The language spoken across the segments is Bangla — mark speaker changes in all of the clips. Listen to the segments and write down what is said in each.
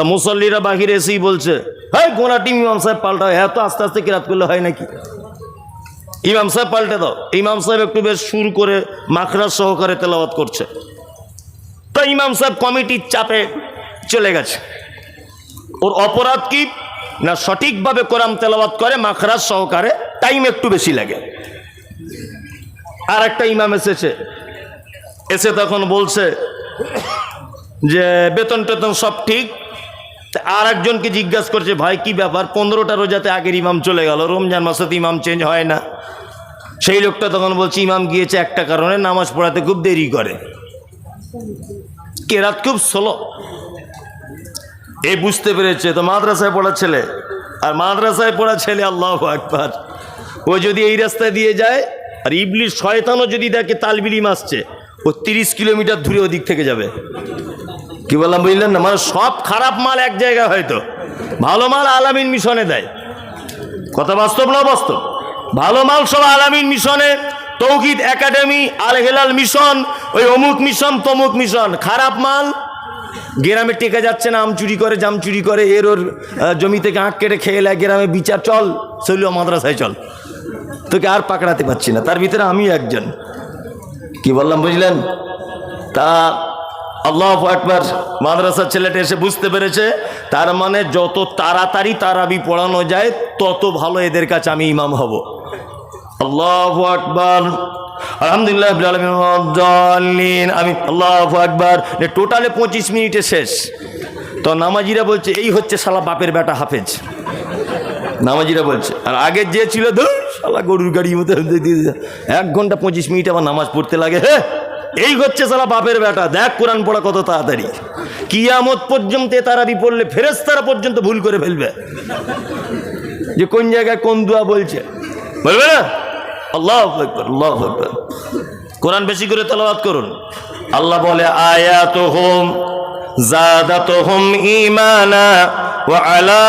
Speaker 1: তা মুসল্লিরা বাহিরে এসেই বলছে হ্যাঁ গোনাটি ইমাম সাহেব পাল্টাও। এত আস্তে আস্তে কিরাত করলে হয় নাকি? ইমাম সাহেব পাল্টে দাও। ইমাম সাহেব একটু বেশ সুর করে মাখরাজ সহকারে তেলাওয়াত করছে। তো ইমাম সাহেব কমিটির চাপে চলে গেছে। ওর অপরাধ কি? না সঠিকভাবে কোরআন তেলাওয়াত করে, মাখরাজ সহকারে টাইম একটু বেশি লাগে। আর একটা ইমাম এসেছে। এসে তখন বলছে যে বেতন টেতন সব ঠিক আর একজনকে জিজ্ঞাসা করছে, ভাই, কি ব্যাপার? পনেরোটা রোজাতে আগের ইমাম চলে গেল, রমজান মাসে তো ইমাম চেঞ্জ হয় না। সেই লোকটা তখন বলছে, ইমাম গিয়েছে একটা কারণে, নামাজ পড়াতে খুব দেরি করে। কেরাত খুব স্লো এ বুঝতে পেরেছে, তো মাদ্রাসায় পড়া ছেলে। আর মাদ্রাসায় পড়া ছেলে আল্লাহ আকবার। ও যদি এই রাস্তায় দিয়ে যায়, আর ইবলির শয়তানও যদি দেখে, তালবিলিম আসছে। ও তিরিশ কিলোমিটার দূরে ওদিক থেকে যাবে। কি বললাম, বুঝলেন না? মানে সব খারাপ মাল এক জায়গায় হয়তো। ভালো মাল আলামিন মিশনে দেয়। কথা বাস্তব না বাস্তব? ভালো মাল সব আলামিন মিশনে, তৌহিদ একাডেমি আল হেলাল মিশন, ওই অমুক মিশন, তমুক মিশন। খারাপ মাল, গ্রামে টেকে যাচ্ছে না, আম চুরি করে, জাম চুরি করে, এর ওর জমি থেকে আঁক কেটে খেয়ে লাগে গ্রামে বিচার, চল সেগুলো মাদ্রাসায় চল। তোকে আর পাকড়াতে পারছি না, তার ভিতরে আমি একজন। কি বললাম, বুঝলেন? তা আল্লাহ একবার মাদ্রাসার ছেলেটা এসে বুঝতে পেরেছে, তার মানে যত তাড়াতাড়ি তারাবি পড়ানো যায়, তত ভালো এদের কাছে আমি ইমাম হব। আল্লাহ আকবার। আলহামদুলিল্লাহ। আমি আল্লাহ আকবার। টোটালে পঁচিশ মিনিটে শেষ। তো নামাজিরা বলছে, এই হচ্ছে শালা বাপের বেটা হাফেজ। নামাজিরা বলছে, আর আগের যে ছিল ধুর শালা গরুর গাড়ির মতো এক ঘণ্টা পঁচিশ মিনিট আবার নামাজ পড়তে লাগে। হ্যাঁ এই হচ্ছে শালা বাপের বেটা। দেখ কোরআন পড়া কত তাড়াতাড়ি। কিয়ামত পর্যন্ত তারাবি পড়লে ফেরেস্তারা পর্যন্ত ভুল করে ফেলবে। যে কোন জায়গায় কোন দোয়া বলছে। বলবে না? আল্লাহ আল্লাহ কোরআন বেশি করে তেলাওয়াত করুন। আল্লাহ বলে আয়াত হোম জাদাত হোম ইমানা ও আলা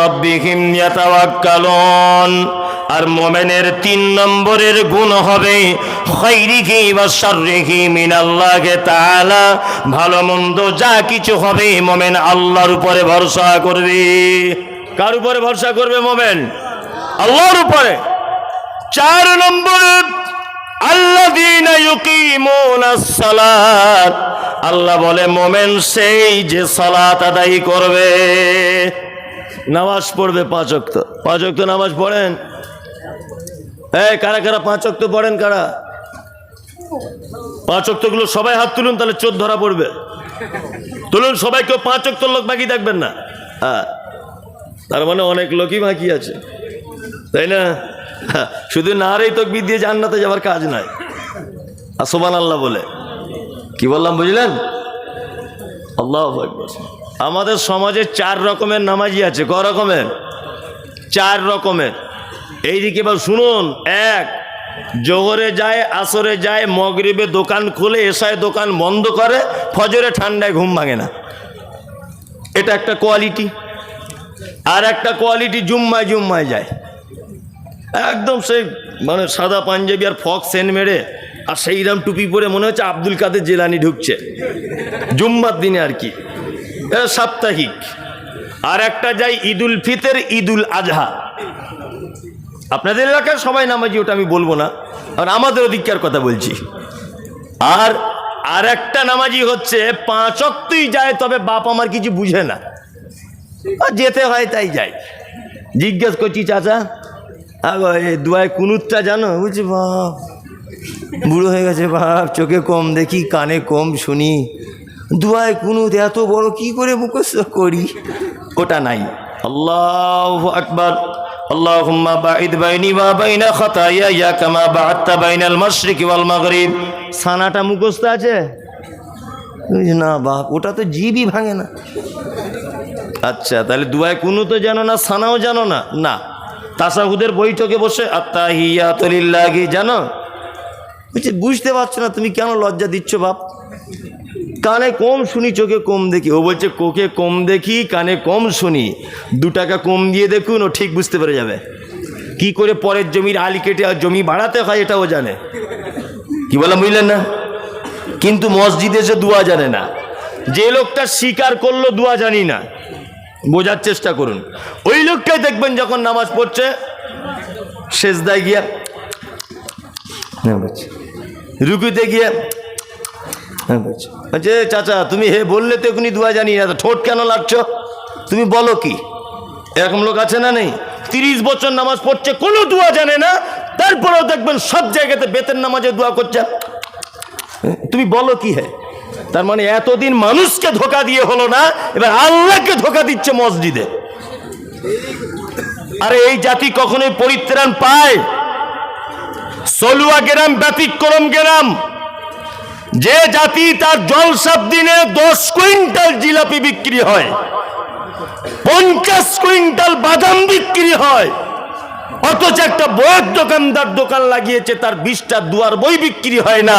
Speaker 1: রব্বিহিম ইয়াতাওয়াক্কালুন। আর মোমেনের তিন নম্বরের গুণ হবে ভালো মন্দ যা কিছু হবে, মোমেন আল্লাহর উপরে ভরসা করবে। কার উপরে ভরসা করবে মোমেন? আল্লাহর উপরে। চার নম্বরে, আল্লাযীনা ইউকিমুনাস সালাত। আল্লাহ বলে, মোমেন সেই যে সালাত আদায় করবে। নামাজ পড়বে পাঁচ ওয়াক্ত। পাঁচ ওয়াক্ত নামাজ পড়েন? এই কারা কারা পাঁচ ওয়াক্ত পড়েন কারা? পাঁচ ওয়াক্তগুলো সবাই হাত তুলুন তাহলে চোর ধরা পড়বে। তুলুন সবাই কেউ পাঁচ ওয়াক্ত লোক বাকি থাকবেন না। হ্যাঁ তার মানে অনেক লোকই বাকি আছে। তাই না? হ্যাঁ, শুধু নারেই তকবির দিয়ে জান্নাতে যাওয়ার কাজ নাই আর আল্লাহ বলে। কি বললাম বুঝলেন? আল্লাহ। আমাদের সমাজে চার রকমের নামাজি আছে। ক রকমের? চার রকমের। এইদিকে এবার শুনুন, এক, জোহরে যায়, আসরে যায়, মগরিবে দোকান খুলে, এসায় দোকান বন্ধ করে, ফজরে ঠান্ডায় ঘুম ভাঙে না। এটা একটা কোয়ালিটি। আর একটা কোয়ালিটি জুম্মায় জুম্মায় যায়। একদম সেই মানে সাদা পাঞ্জাবি আর ফক সেন মেরে, আর সেইরাম টুপি পরে মনে হচ্ছে আব্দুল কাদের জেলানি ঢুকছে। জুম্মার দিনে আর কি। সাপ্তাহিক। আর একটা যাই ঈদুল ফিতের, ঈদুল আজহা। আপনাদের এলাকার সবাই নামাজি ওটা আমি বলব না আর আমাদের অধিকার কথা বলছি। আর আর একটা নামাজি হচ্ছে, পাঁচ অক্তই যায়, তবে বাপ আমার কিছু বুঝে না। যেতে হয়, তাই যাই জিজ্ঞেস করছি, চাচা দুয়ায় কুনুতটা জানো? বুঝছি বাপ, বুড়ো হয়ে গেছে, বাপ, চোখে কম দেখি, কানে কম শুনি। দুয়ায় কুনুত এত বড়, কি করে মুখস্থ করি? ওটা নাই। আল্লাহ আকবার। اللهم باعد بيني وبين خطاياي كما بعدت بين المشرق والمغرب সানাটা মুখস্থ আছে বুঝি না বাপ ওটা তো জিবই ভাঙে না আচ্ছা তাহলে দুয়ায় কুনু তো জানো না সানাও জানো না না তাসাহুদের বৈঠকে বসে আত্মাহিয়াতলিল্লাহি জানো বলছি বুঝতে পারছো না তুমি কেন লজ্জা দিচ্ছ বাপ কানে কম শুনি, চোখে কম দেখি। ও বলছে, কোকে কম দেখি, কানে কম শুনি। দু টাকা কম দিয়ে দেখুন, ও ঠিক বুঝতে পেরে যাবে। কি করে পরের জমির আলি কেটে আর জমি বাড়াতে হয় এটাও জানে। কি বললাম, বুঝলেন না? কিন্তু মসজিদে এসে দুয়া জানে না। যে লোকটা স্বীকার করল, দোয়া জানি না। বোঝার চেষ্টা করুন। ওই লোকটাই দেখবেন যখন নামাজ পড়ছে শেষ দায় গিয়া রুকুতে গিয়ে। বলছে। চাচা, তুমি হে বললে তো এখনই দোয়া জানি না ঠোঁট কেন লাগছ তুমি বলো কি? এরকম লোক আছে না নেই? তিরিশ বছর নামাজ পড়ছে, কোনো দোয়া জানে না। তারপরেও দেখবেন সব জায়গাতে বেতের নামাজে দোয়া করছে। তুমি বলো কি হ্যাঁ তার মানে এতদিন মানুষকে ধোকা দিয়ে হলো না, এবার আল্লাহকে ধোকা দিচ্ছে মসজিদে। আরে এই জাতি কখনোই পরিত্রাণ পায়। সলুয়া গ্রাম, ব্যতিক্রম গ্রাম। যে জাতি তার জলসাব দিনে দশ কুইন্টাল জিলাপি বিক্রি হয়, পঞ্চাশ কুইন্টাল বাদাম বিক্রি হয়, অথচ একটা বইয়ের দোকানদার দোকান লাগিয়েছে, তার বিশটা দুয়ার বই বিক্রি হয় না।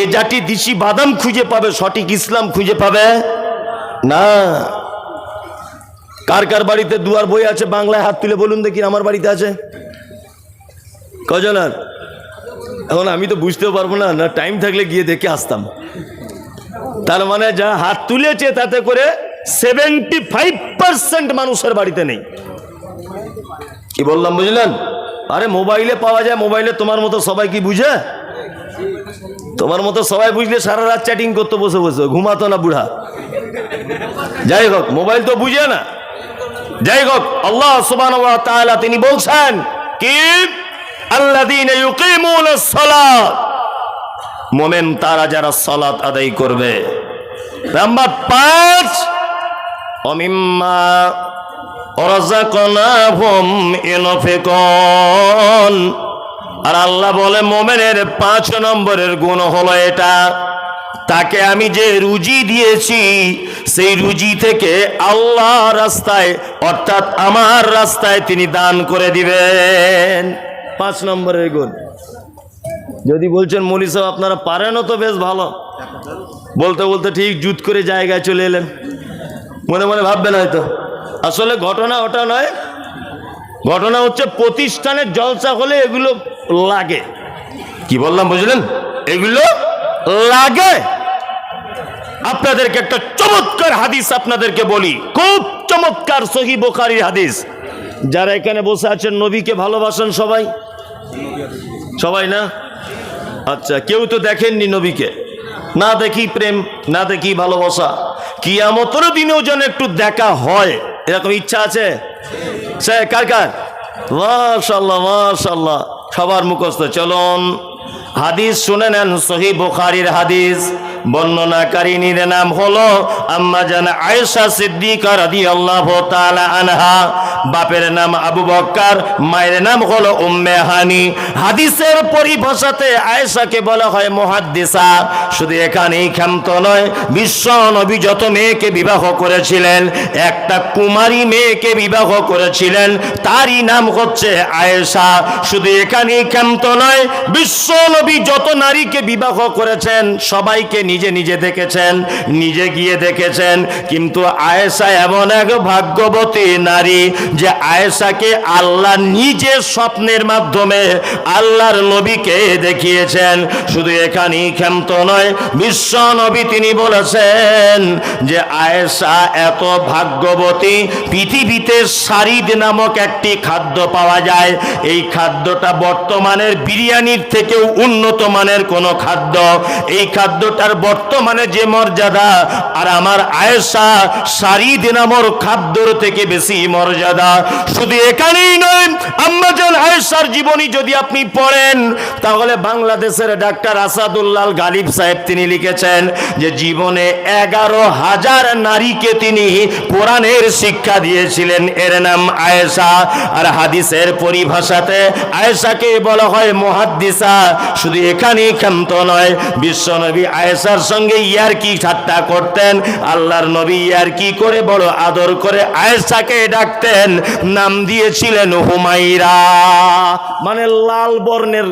Speaker 1: এ জাতি দিশি বাদাম খুঁজে পাবে, সঠিক ইসলাম খুঁজে পাবে? না। কার কার বাড়িতে দুয়ার বই আছে, বাংলায় হাত তুলে বলুন দেখি, আমার বাড়িতে আছে? কজনার? এখন আমি তো বুঝতেও পারব না না টাইম থাকলে গিয়ে দেখে আসতাম। তার মানে যা হাত তুলেছে তাতে করে সেভেন্টি ফাইভ পার্সেন্ট মানুষের বাড়িতে নেই। কি বললাম, বুঝলেন? আরে মোবাইলে পাওয়া যায় মোবাইলে তোমার মতো সবাই কি বুঝে? তোমার মতো সবাই বুঝলে সারা রাত চ্যাটিং করতো বসে বসে, ঘুমাতো না বুড়া। যাই হোক মোবাইল তো বুঝে না। যাই হোক, আল্লাহ সুবান তিনি বলছেন কি? মোমেন তারা যারা সলাত আদায় করবে। নাম্বার পাঁচ, অমিম্মা আর আল্লাহ বলে, মোমেনের পাঁচ নম্বরের গুণ হলো এটা, তাকে আমি যে রুজি দিয়েছি, সেই রুজি থেকে আল্লাহ রাস্তায়, অর্থাৎ আমার রাস্তায় তিনি দান করে দিবেন। পাঁচ নম্বরের গুণ। যদি বলছেন, মলি সাহেব, আপনারা পারেনও তো, বেশ ভালো। বলতে বলতে ঠিক জুত করে জায়গায় চলে এলেন। মনে মনে ভাববেন হয়তো। আসলে ঘটনা ওটা নয়। ঘটনা হচ্ছে, প্রতিষ্ঠানের জলসা হলে এগুলো লাগে। কি বললাম, বুঝলেন? এগুলো লাগে। আপনাদেরকে একটা চমৎকার হাদিস আপনাদেরকে বলি। খুব চমৎকার সহি বোখারির হাদিস। যারা এখানে বসে আছেন, নবীকে ভালোবাসেন সবাই? সবাই না? আচ্ছা কেউ তো দেখেননি নবীকে। না দেখি প্রেম, না দেখি ভালোবাসা। কিয়ামতর দিনেও যেন একটু দেখা হয়। এরকম ইচ্ছা আছে? সে, কার কার? মাশাল্লাহ মাশাল্লাহ সবার মুখস্থ। চলুন, হাদিস শুনে নেন সহি বুখারির হাদিস। বর্ণনাকারিনীর নাম হলো আম্মা জান আয়েশা সিদ্দিকা রাদিয়াল্লাহু তাআলা আনহা। বাপের নাম আবু বক্কার, মায়ের নাম হলো উম্মে হানি। হাদিসের পরিভাষাতে আয়েশাকে বলা হয় মুহাদ্দিসা। শুধু এখানেই ক্ষান্ত নয়, বিশ্ব নবী যত মেয়েকে বিবাহ করেছিলেন, একটা কুমারী মেয়েকে বিবাহ করেছিলেন, তারই নাম হচ্ছে আয়েশা। শুধু এখানেই ক্ষান্ত নয়, বিশ্ব নবী যত নারীকে বিবাহ করেছেন, সবাইকে নিজে নিজে দেখেছেন, নিজে গিয়ে দেখেছেন। কিন্তু আয়েশা এমন এক ভাগ্যবতী নারী যে আয়েশাকে আল্লাহ নিজে স্বপ্নের মাধ্যমে আল্লাহর নবীকে দেখিয়েছেন। শুধু এখানেই ক্ষান্ত নয়, বিশ্ব নবী তিনি বলেছেন যে আয়েশা এত ভাগ্যবতী, পৃথিবীতে সারিদ নামক একটি খাদ্য পাওয়া যায়। এই খাদ্যটা বর্তমানের বিরিয়ানির থেকেও উন্নত মানের কোনো খাদ্য। এই খাদ্যটার বর্তমানে যে মর্যাদা, আর আমার আয়েশা সারিদ নামর খাদ্যর থেকে বেশি মর্যাদা। শুধু এখানেই নয়, আম্মাজান আয়েশার জীবনী যদি আপনি পড়েন, তাহলে বাংলাদেশের ডাক্তার আসাদুল্লাল গালিব সাহেব তিনি লিখেছেন যে, জীবনে এগারো হাজার নারীকে তিনি কোরআনের শিক্ষা দিয়েছিলেন। এর নাম আয়েশা। আর হাদিসের পরিভাষাতে আয়েশাকে বলা হয় মহাদ্দিসা। শুধু এখানেই ক্ষান্ত নয়, বিশ্বনবী আয়েশার সঙ্গে ইয়ার কি ঠাট্টা করতেন? আল্লাহর নবী ইয়ার কি করে বড় আদর করে আয়েশাকে ডাকতেন? নাম দিয়েছিলেন হুমাইরা মানে লাল বর্ণের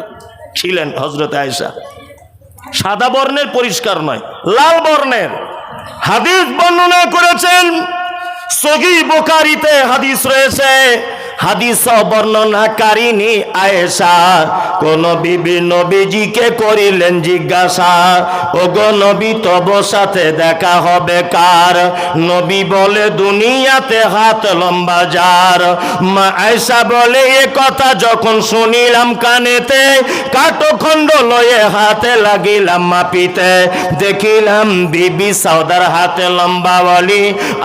Speaker 1: ছিলেন হজরত আয়েশা। সাদা বর্ণের পরিষ্কার নয়, লাল বর্ণের। হাদিস বর্ণনা করেছেন সগি বোকারিতে হাদিস রয়েছে হাদিস বর্ণনাকারিনী আয়েশা, কোন বিবি নবীজিকে করিলেন জিজ্ঞাসা ও গো নবী তব সাথে দেখা হবে কার? নবী বলে, দুনিয়াতে হাত লম্বা যার। মা আয়েশা বলে, এ কথা যখন শুনিলাম কানেতে কাঠখণ্ড লয়ে হাতে লাগিলাম মাপিতে। দেখিলাম বিবি সাউদার হাতে লম্বা বলি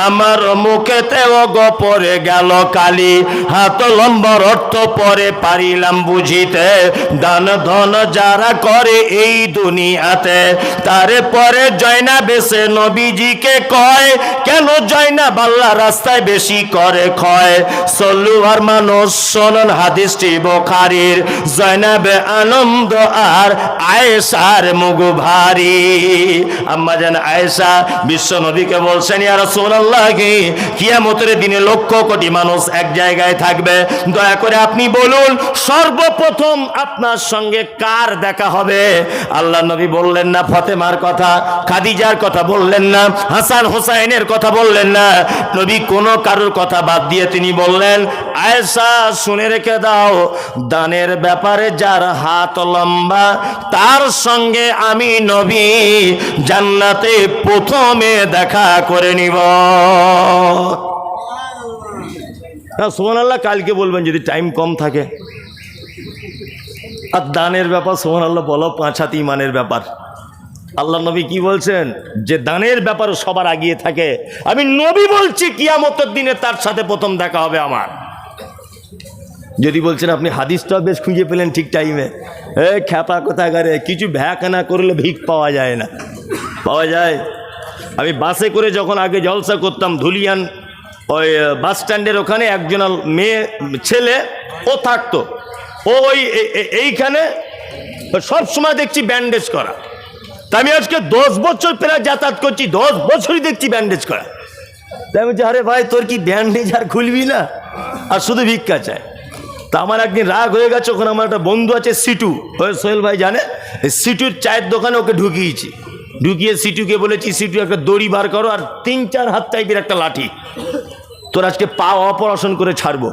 Speaker 1: আমার মুখেতে ও গো পরে গেল কালি। হাত লম্বার অর্থ পরে পারিলাম বুঝিতে। দান ধন যারা করে এই দুনিয়াতে, তারে পরে জয়না বেসে নবীজিকে কয়, কেন জয়না বাল্লা রাস্তায় বেশি করে ক্ষয়? সল্লু আর মানুষ শোনন হাদিসটি বোখারির জয়নাবে আনন্দ আর আয়েশার মুগু ভারী। আম্মা জান আয়েশা বিশ্ব নবীকে বলছেন ইয়ার সোনাল্লাহ কি? কিয়ামতের দিনে লক্ষ কোটি মানুষ এক জায়গায় থাকবে দয়া করে আপনি বলুন, সর্বপ্রথম আপনার সঙ্গে কার দেখা হবে? আল্লাহ নবী বললেন না, ফতেমার কথা, খাদিজার কথা বললেন না, হাসান হোসাইনের কথা বললেন না। নবী কোনো কারোর কথা বাদ দিয়ে তিনি বললেন, আয়েশা, শুনে রেখে দাও, দানের ব্যাপারে যার হাত লম্বা, তার সঙ্গে আমি নবী জান্নাতে প্রথমে দেখা করে নিব। সোমান আল্লাহ কালকে বলবেন যদি টাইম কম থাকে। আর দানের ব্যাপার সোমান আল্লাহ বলো, পাঁচ হাত ইমানের ব্যাপার। আল্লাহ নবী কি বলছেন? যে দানের ব্যাপার সবার আগিয়ে থাকে। আমি নবী বলছি, কিয়ামতের দিনে তার সাথে প্রথম দেখা হবে আমার। যদি বলছেন, আপনি হাদিসটা বেশ খুঁজে পেলেন ঠিক টাইমে এ, খ্যাপা কোথাকারে? কিছু ভ্যাক না করলে ভিক পাওয়া যায় না। পাওয়া যায়? আমি বাসে করে যখন আগে জলসা করতাম, ধুলিয়ান ওই বাস স্ট্যান্ডের ওখানে একজন মেয়ে, ছেলে, ও থাকতো। ও ওই এইখানে সব সময় দেখছি ব্যান্ডেজ করা। তা আমি আজকে দশ বছর প্রায় যাতায়াত করছি, দশ বছরই দেখছি ব্যান্ডেজ করা। তাই আমি বলছি, আরে ভাই, তোর কি ব্যান্ডেজ আর খুলবি না? আর শুধু ভিক্ষা চায়। তা আমার একদিন রাগ হয়ে গেছে, ওখানে আমার একটা বন্ধু আছে, সিটু। ওই সোহেল ভাই জানে? সিটুর চায়ের দোকানে ওকে ঢুকিয়েছি। ঢুকিয়ে সিটুকে বলেছি, সিটু, একটা দড়ি বার করো, আর তিন, চার হাত টাইপের একটা লাঠি। তোর আজকে পা অপারেশন করে ছাড়বো।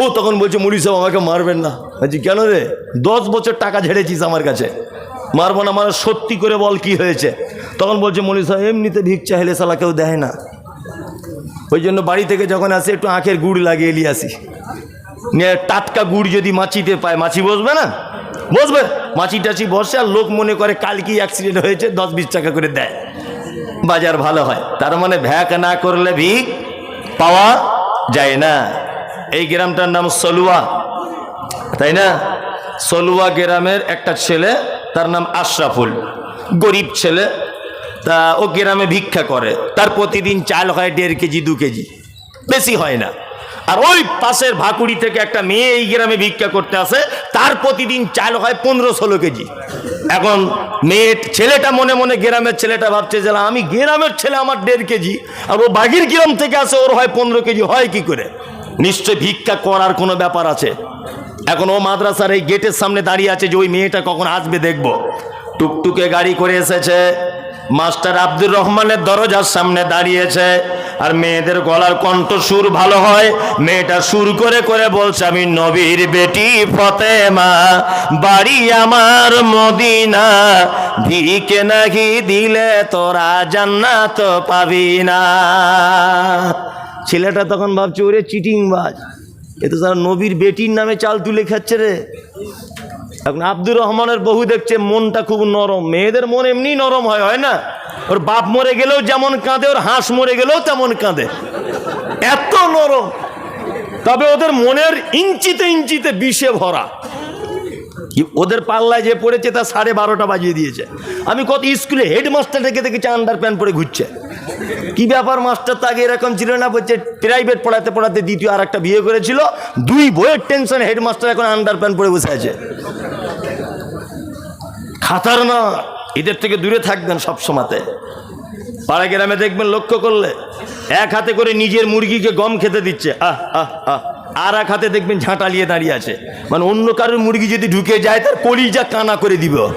Speaker 1: ও তখন বলছে, মুড়ি সাহেব, আমাকে মারবেন না। বলছি, কেন রে? দশ বছর টাকা ঝেড়েছিস আমার কাছে। মারবো না মানে সত্যি করে বল কি হয়েছে? তখন বলছে মনি সাহেব, এমনিতে ভিক চাইলে সালা কেউ দেয় না। ওই জন্য বাড়ি থেকে যখন আসে, একটু আখের গুড় লাগিয়ে নিয়ে আসি। নিয়ে টাটকা গুড় যদি মাছিতে পায়, মাছি বসবে না? বসবে। মাছি টাছি বসে, আর লোক মনে করে কাল কি অ্যাক্সিডেন্ট হয়েছে, দশ বিশ টাকা করে দেয়। বাজার ভালো হয়। তার মানে ভ্যাক না করলে ভিক। পাওয়া যায় না। এই গ্রামটার নাম সলুয়া, তাই না? সলুয়া গ্রামের একটা ছেলে, তার নাম আশরাফুল। গরিব ছেলে, তা ও গ্রামে ভিক্ষা করে। তার প্রতিদিন চাল হয় দেড় কেজি, দু কেজি। বেশি হয় না। আর ওই পাশের ভাকুড়ি থেকে একটা মেয়ে এই গ্রামে ভিক্ষা করতে আসে, তার প্রতিদিন চাল হয় পনেরো ষোলো কেজি। এখন মেয়ে ছেলেটা মনে মনে গ্রামের ছেলেটা ভাবছে যে আমি গ্রামের ছেলে আমার দেড় কেজি, আর ও বাগির গ্রাম থেকে আসে, ওর হয় পনেরো কেজি, হয় কি করে? নিশ্চয় ভিক্ষা করার কোনো ব্যাপার আছে? এখন ও মাদ্রাসার এই গেটের সামনে দাঁড়িয়ে আছে যে ওই মেয়েটা কখন আসবে দেখব। টুকটুকে গাড়ি করে এসেছে মাস্টার আব্দুর রহমানের দরজার সামনে দাঁড়িয়েছে। আর মেয়েদের গলার কণ্ঠ সুর ভালো হয়। মেয়েটা সুর করে করে বলছে, আমি নবীর বেটি ফতেমা, বাড়ি আমার মদিনা। ভিকে নাকি দিলে তোরা জান্নাত পাবি না। ছেলেটা তখন ভাবছে, ওরে চিটিংবাজ, এ তো তারা নবীর বেটির নামে চাল তুলে খাচ্ছে রে। এখন আব্দুর রহমানের বহু দেখছে, মনটা খুব নরম। মেয়েদের মন এমনি নরম হয় হয় না? ওর বাপ মরে গেলেও যেমন কাঁদে, ওর হাঁস মরে গেলেও তেমন কাঁদে। এত নরম। তবে ওদের মনের ইঞ্চিতে ইঞ্চিতে বিষে ভরা। ওদের পাল্লায় যে পড়েছে, তা সাড়ে বারোটা বাজিয়ে দিয়েছে। আমি কত স্কুলে হেডমাস্টার রেখে দেখেছি আন্ডার প্যান্ট পরে ঘুরছে। কি ব্যাপার, মাস্টার? তো আগে এরকম ছিল না, বলছে, প্রাইভেট পড়াতে পড়াতে দ্বিতীয় আর একটা বিয়ে করেছিল। দুই বইয়ের টেনশন হেডমাস্টার এখন আন্ডার প্যান্ট পরে বসে আছে। খাতার না এদের থেকে দূরে থাকবেন সব সময়তে। পাড়া গ্রামে দেখবেন লক্ষ্য করলে এক হাতে করে নিজের মুরগিকে গম খেতে দিচ্ছে। আহ আহ আহ। আর এক হাতে দেখবেন ঝাঁটালিয়ে দাঁড়িয়ে আছে। মানে অন্য কারোর মুরগি যদি ঢুকে যায়, তার কলিজা কানা করে দিব।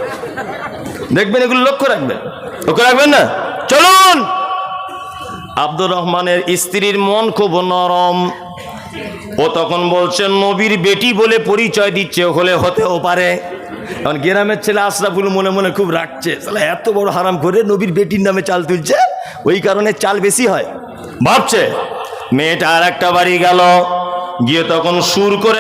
Speaker 1: দেখবেন এগুলো লক্ষ্য রাখবেন। লক্ষ্য রাখবেন না? চলুন! আব্দুর রহমানের স্ত্রীর মন খুব নরম। ও তখন বলছেন নবীর বেটি বলে পরিচয় দিচ্ছে, হলে হতেও পারে। এখন গ্রামের ছেলে আশরাফুল মনে মনে খুব রাখছে তাহলে এত বড় হারাম করে নবীর বেটির নামে চাল তুলছে? ওই কারণে চাল বেশি হয়। ভাবছে, মেয়েটা আর একটা বাড়ি গেল, গিয়ে তখন সুর করে